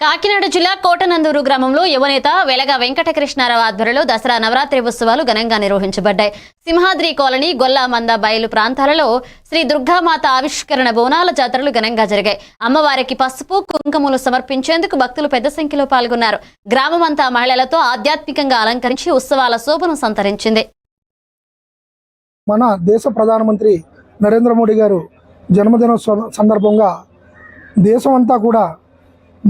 కాకినాడ జిల్లా కోటనందూరు గ్రామంలో యువనేత వెలగ వెంకటకృష్ణారావు ఆధ్వర్యంలో దసరా నవరాత్రి ఉత్సవాలు ఘనంగా నిర్వహించబడ్డాయి. సింహాద్రి కాలనీ గొల్లామంద బయలు ప్రాంతాలలో శ్రీ దుర్గామాత ఆవిష్కరణ బోనాల జాతరలు ఘనంగా జరిగాయి. అమ్మవారికి పసుపు కుంకుమలు సమర్పించేందుకు భక్తులు పెద్ద సంఖ్యలో పాల్గొన్నారు. గ్రామమంతా మహిళలతో ఆధ్యాత్మికంగా అలంకరించి ఉత్సవాల శోభను సంతరించింది. మన దేశ ప్రధానమంత్రి నరేంద్ర మోడీ గారు జన్మదిన సందర్భంగా దేశం అంతా కూడా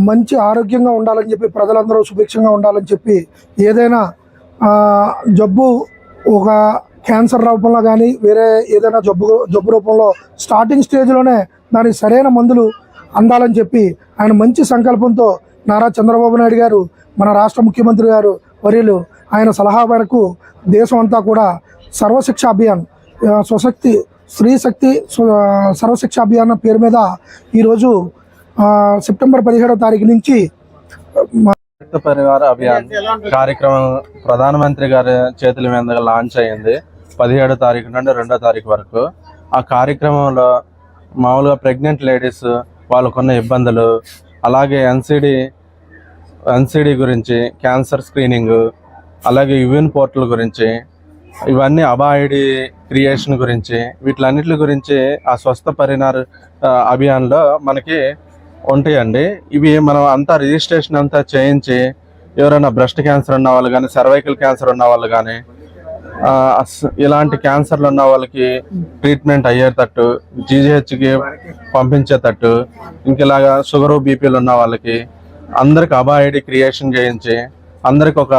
మంచి ఆరోగ్యంగా ఉండాలని చెప్పి ప్రజలందరూ సుభిక్షంగా ఉండాలని చెప్పి ఏదైనా జబ్బు ఒక క్యాన్సర్ రూపంలో కానీ వేరే ఏదైనా జబ్బు జబ్బు రూపంలో స్టార్టింగ్ స్టేజ్లోనే దానికి సరైన మందులు అందాలని చెప్పి ఆయన మంచి సంకల్పంతో నారా చంద్రబాబు నాయుడు గారు మన రాష్ట్ర ముఖ్యమంత్రి గారు వర్యులు ఆయన సలహా మేరకు దేశం అంతా కూడా సర్వశిక్ష అభియాన్ స్వశక్తి స్త్రీ శక్తి సర్వశిక్ష అభియాన్ పేరు మీద ఈరోజు సెప్టెంబర్ పదిహేడవ తారీఖు నుంచి పరివార అభియాన్ కార్యక్రమం ప్రధానమంత్రి గారి చేతుల మీదుగా లాంచ్ అయ్యింది పదిహేడో తారీఖు నుండి రెండో తారీఖు వరకు. ఆ కార్యక్రమంలో మామూలుగా ప్రెగ్నెంట్ లేడీస్ వాళ్ళకున్న ఇబ్బందులు అలాగే ఎన్సిడి ఎన్సిడి గురించి క్యాన్సర్ స్క్రీనింగ్ అలాగే యువిన్ పోర్టల్ గురించి ఇవన్నీ అబాయిడి క్రియేషన్ గురించి వీటిలన్నిటి గురించి ఆ స్వస్థ పరిణార అభియాన్లో మనకి ఉంటాయండి. ఇవి మనం అంతా రిజిస్ట్రేషన్ అంతా చేయించి ఎవరైనా బ్రెస్ట్ క్యాన్సర్ ఉన్న వాళ్ళు కానీ సర్వైకల్ క్యాన్సర్ ఉన్న వాళ్ళు కానీ ఇలాంటి క్యాన్సర్లు ఉన్న వాళ్ళకి ట్రీట్మెంట్ అయ్యేటట్టు జీజీహెచ్కి పంపించేటట్టు ఇంక షుగరు బీపీలు ఉన్న వాళ్ళకి అందరికి అబాయిడి క్రియేషన్ చేయించి అందరికి ఒక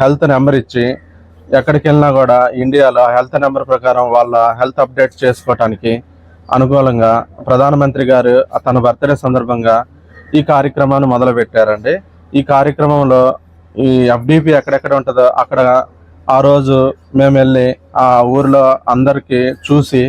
హెల్త్ నెంబర్ ఇచ్చి ఎక్కడికి వెళ్ళినా కూడా ఇండియాలో హెల్త్ నెంబర్ ప్రకారం వాళ్ళ హెల్త్ అప్డేట్ చేసుకోవటానికి అనుకూలంగా ప్రధానమంత్రి గారు తన బర్త్డే సందర్భంగా ఈ కార్యక్రమాన్ని మొదలు పెట్టారండి ఈ కార్యక్రమంలో ఈ ఎఫ్డిపి ఎక్కడెక్కడ ఉంటుందో అక్కడ ఆ రోజు మేము వెళ్ళి ఆ ఊరిలో అందరికీ చూసి